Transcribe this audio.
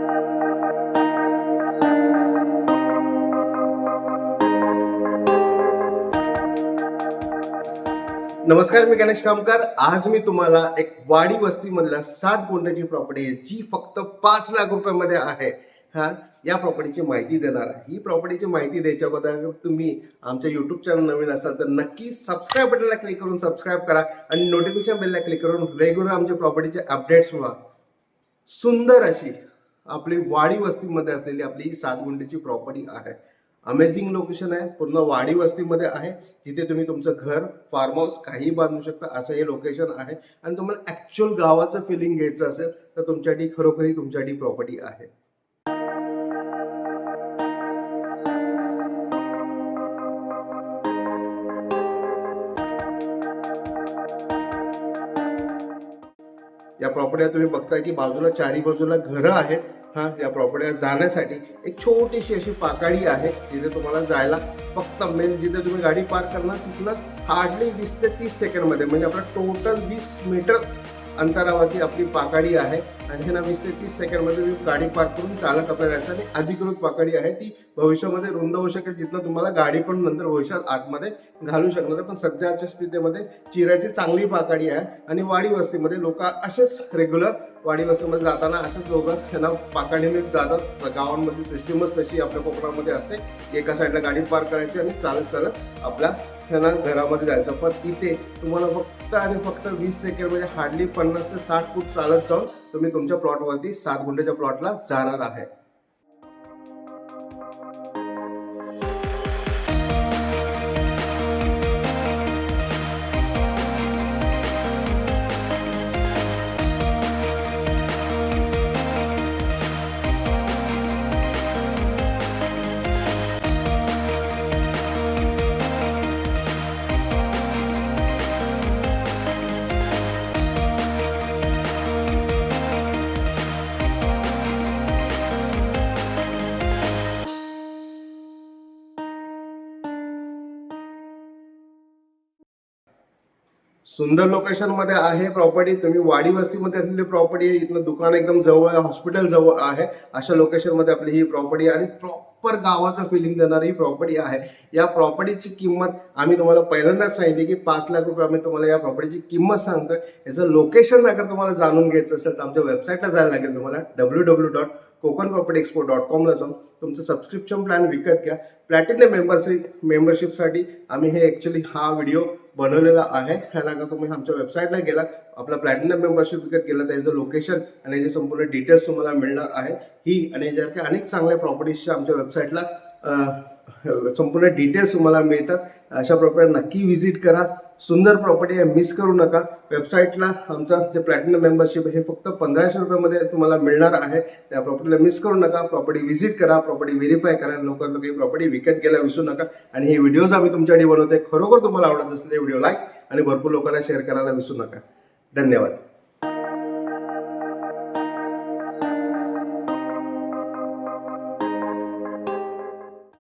नमस्कार मी गणेश कामकार. आज मी तुम्हाला एक वाडी वस्तीमधल्या सात गुंठ्याची प्रॉपर्टी आहे जी फक्त पाच लाख रुपयामध्ये आहे. हा या प्रॉपर्टीची माहिती देणार आहे. ही प्रॉपर्टीची माहिती द्यायच्या अगोदर तुम्ही आमच्या युट्यूब चॅनल नवीन असाल तर नक्की सबस्क्राईब बटनला क्लिक करून सबस्क्राईब करा आणि नोटिफिकेशन बेलला क्लिक करून रेग्युलर आमच्या प्रॉपर्टीचे अपडेट्स व्हा सुंदर अशी आपली वाडी वस्तीमध्ये असलेली आपली ही प्रॉपर्टी आहे. अमेझिंग लोकेशन आहे. पूर्ण वाडी वस्तीमध्ये आहे. जिथे तुम्ही तुमचं घर फार्म हाऊस काही बांधू शकता असं हे लोकेशन आहे. आणि तुम्हाला ऍक्च्युअल गावाचं फिलिंग घ्यायचं असेल तर तुमच्यासाठी खरोखरी तुमच्यासाठी प्रॉपर्टी आहे. या प्रॉपर्ट्या तुम्ही बघताय की बाजूला चारी बाजूला घरं आहेत. हा या प्रॉपर्टीला जाण्यासाठी एक छोटीशी अशी पाकाडी आहे जिथे तुम्हाला जायला फक्त मेन जिथे तुम्ही गाडी पार्क करणार तिथलं हार्डली वीस ते तीस सेकंडमध्ये म्हणजे आपलं टोटल वीस मीटर अंतरावरती आपली पाकाडी आहे. आणि हे ना वीस ते तीस सेकंडमध्ये तुम्ही गाडी पार्क करून चालत आपल्याला जायचं आणि अधिकृत पाकाडी आहे. ती भविष्यामध्ये रुंद होऊ शकेल जिथनं तुम्हाला गाडी पण नंतर भविष्यात आतमध्ये घालू शकणार आहे. पण सध्याच्या स्थितीमध्ये चिराची चांगली पाकाडी आहे आणि वाडी वस्तीमध्ये लोक असेच रेग्युलर वाडी वस्तीमध्ये जाताना असेच लोक त्यांना पाकाडीने जातात. गावांमध्ये सिस्टीमच तशी आपल्या कोकणामध्ये असते. एका साईडला गाडी पार्क करायची आणि चालत चालत आपल्या त्यांना घरामध्ये जायचं. पण इथे तुम्हाला फक्त आणि फक्त वीस सेकंड म्हणजे हार्डली पन्नास ते साठ फूट चालत जाऊन तुम्ही तुमच्या प्लॉटवरती सात गुंठ्याच्या प्लॉटला जाणार आहे. सुंदर लोकेशनमध्ये आहे प्रॉपर्टी तुम्ही वाडी वस्तीमध्ये असलेली प्रॉपर्टी आहे. इथनं दुकान एकदम जवळ आहे. हॉस्पिटल जवळ आहे. अशा लोकेशनमध्ये आपली ही प्रॉपर्टी आणि प्रॉपर गावाचं फिलिंग देणारी ही प्रॉपर्टी आहे. या प्रॉपर्टीची किंमत आम्ही तुम्हाला पहिल्यांदाच सांगितली की पाच लाख रुपये आम्ही तुम्हाला या प्रॉपर्टीची किंमत सांगतोय. याचं लोकेशन अगर तुम्हाला जाणून घ्यायचं असेल तर आमच्या वेबसाईटला जायला लागेल तुम्हाला W W dot Kokan property expo dot कॉमला जाऊन तुमचं सबस्क्रिप्शन प्लॅन विकत घ्या. प्लॅटिनम मेंबरशिप मेंबरशिपसाठी आम्ही हे ॲक्च्युली हा व्हिडिओ बनवलेला आहे. ह्याला का तुम्ही आमच्या वेबसाईटला गेलात. आपला प्लॅटिनम मेंबरशिप विकत गेला त्याचं लोकेशन आणि याचे संपूर्ण डिटेल्स तुम्हाला मिळणार आहे ही आणि यासारख्या अनेक चांगल्या प्रॉपर्टीजच्या आमच्या वेबसाईटला संपूर्ण डिटेल्स तुम्हाला मिळतात. अशा प्रकारे नक्की व्हिजिट करा. सुंदर प्रॉपर्टी आहे मिस करू नका. वेबसाईटला आमचं जे प्लॅटिनम मेंबरशिप हे फक्त पंधराशे रुपयामध्ये तुम्हाला मिळणार आहे. त्या प्रॉपर्टीला मिस करू नका. प्रॉपर्टी व्हिजिट करा प्रॉपर्टी व्हेरीफाय करा. लोकांना काही प्रॉपर्टी विकत घ्यायला विसरू नका. आणि हे व्हिडिओज आम्ही तुमच्यासाठी बनवतोय. खरोखर तुम्हाला आवडत असलेले व्हिडिओ लाईक आणि भरपूर लोकांना शेअर करायला विसरू नका. धन्यवाद.